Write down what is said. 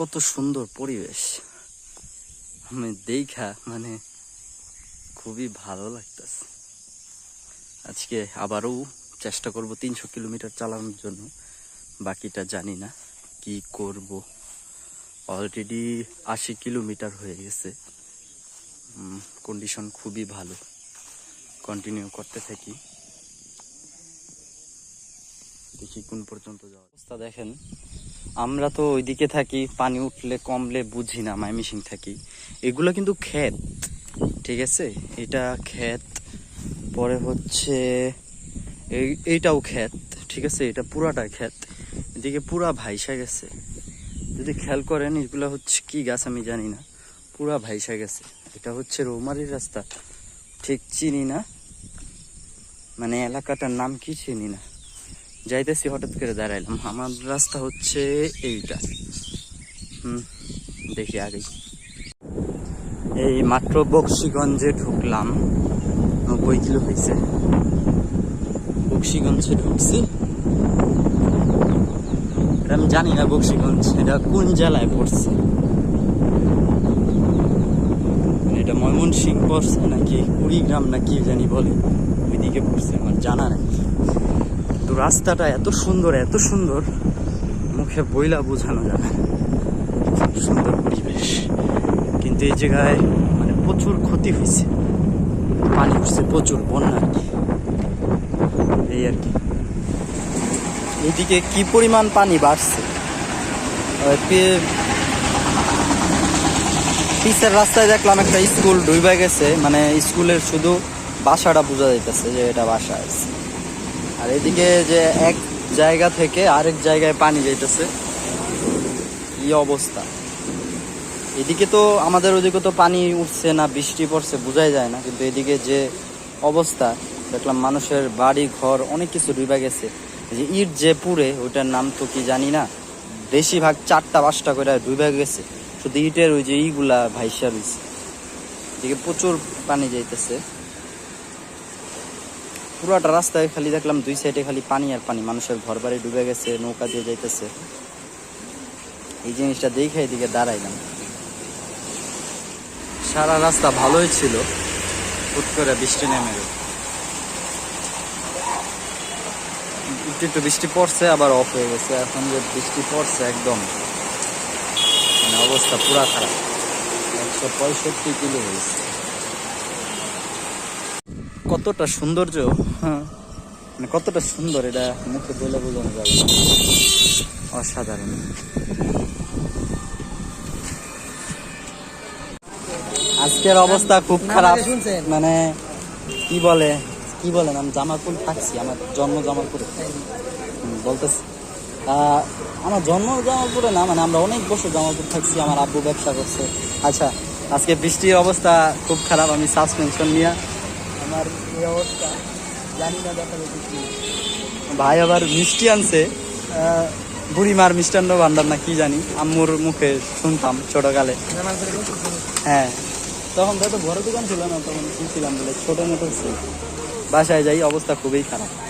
কত সুন্দর পরিবেশ। আমি দেখা মানে খুবই ভালো লাগতেছে। আজকে আবারও চেষ্টা করব তিনশো কিলোমিটার চালানোর জন্য। বাকিটা জানি না কি করব। অলরেডি আশি কিলোমিটার হয়ে গেছে। কন্ডিশন খুবই ভালো। কন্টিনিউ করতে থাকি। দেখি কোন পর্যন্ত যাওয়া অবস্থা দেখেন। আমরা তো ওইদিকে থাকি, পানি উঠলে, কমলে বুঝি না মাইমিসিং থাকি। এগুলো কিন্তু ক্ষেত, ঠিক আছে? এটা ক্ষেত, পরে হচ্ছে এই, এইটাও ক্ষেত, ঠিক আছে? এটা পুরাটা ক্ষেত। এদিকে পুরা ভাইসা গেছে। যদি খেয়াল করেন, এগুলো হচ্ছে কি গাছ আমি জানি না। পুরা ভাইসা গেছে। এটা হচ্ছে রৌমারির রাস্তা। ঠিক চিনি না? মানে এলাকাটার নাম কি চিনি না? যাইতেছি, হঠাৎ করে দাঁড়াইলাম। আমার রাস্তা হচ্ছে এইটা। হুম, দেখি আগেই এই মাত্র বক্সিগঞ্জে ঢুকলাম। নব্বই কিলো হয়েছে বক্সিগঞ্জে ঢুকছি। আমি জানি না বক্সিগঞ্জ, এটা কোন জেলায় পড়ছে? এটা ময়মনসিং পড়ছে নাকি কুড়িগ্রাম না কি জানি বলে। ওইদিকে পড়ছে, আমার জানা নেই। তো রাস্তাটা এত সুন্দর এত সুন্দর মুখে বইলা বোঝানো যাবে। খুব সুন্দর পরিবেশ। কিন্তু এই জায়গায় মানে প্রচুর ক্ষতি হয়েছে। পানি উঠছে প্রচুর বন্যা আর কি। এই আর কি। এইদিকে কি পরিমাণ পানি বাড়ছে? আহ, পে- পিচের রাস্তায় দেখলাম একটা স্কুল ডুইবা গেছে। মানে স্কুলের শুধু বাসাটা বোঝা যাইতেছে যে এটা বাসা আছে আর এদিকে যে এক জায়গা থেকে আরেক জায়গায় পানি যাইতেছে, কি অবস্থা? এদিকে তো আমাদের ওদিকে তো পানি উঠছে না, বৃষ্টি পড়ছে, বোঝাই যায় না। কিন্তু এদিকে যে অবস্থা, দেখলাম মানুষের বাড়ি, ঘর, অনেক কিছু ডুবে গেছে। যে ইট যে পুড়ে ওইটার নাম তো কি জানি না, বেশিরভাগ চারটা, পাঁচটা করে ডুবে গেছে। শুধু ইটের ওই যে ইগুলা ভাইসা রয়েছে। এদিকে প্রচুর পানি যাইতেছে। পুরাটা রাস্তায় খালি দেখলাম দুই সাইডে খালি পানি আর পানি। মানুষের ঘর বাড়ি ডুবে গেছে, নৌকা দিয়ে যাইতেছে। এই জিনিসটা দেখে এদিকে দাঁড়াইলাম। সারা রাস্তা ভালোই ছিল, হুট করে বৃষ্টি নেমে একটু একটু বৃষ্টি পড়ছে, আবার অফ হয়ে গেছে। এখন যে বৃষ্টি পড়ছে একদম মানে অবস্থা পুরা খারাপ। একশো পঁয়ষট্টি কিলো হয়েছে। কতটা সৌন্দর্য হ্যাঁ? মানে কতটা সুন্দর এটা মুখে বলে বোঝানো যাবে অসাধারণ। আজকের অবস্থা খুব খারাপ। মানে কি বলে কি বলেন আমি জামালপুর থাকছি আমার জন্ম জামালপুরে। বলতেছি। আমার জন্ম জামালপুরে না মানে আমরা অনেক বছর জামালপুর থাকছি আমার আব্বু ব্যবসা করছে। আচ্ছা আজকে বৃষ্টির অবস্থা খুব খারাপ আমি সাসপেনশন নিয়ে আমার এই অবস্থা জানি না দেখা। ভাই আবার মিষ্টি আনছে। আহ, বুড়িমার মিষ্টান্ন ভান্ডার না কি জানি আম্মুর মুখে শুনতাম ছোটকালে। হ্যাঁ। তখন তো বড় দোকান ছিল না তখন কিনছিলাম বলে ছোট মোটো ছিল। বাসায় যাই অবস্থা খুবই খারাপ।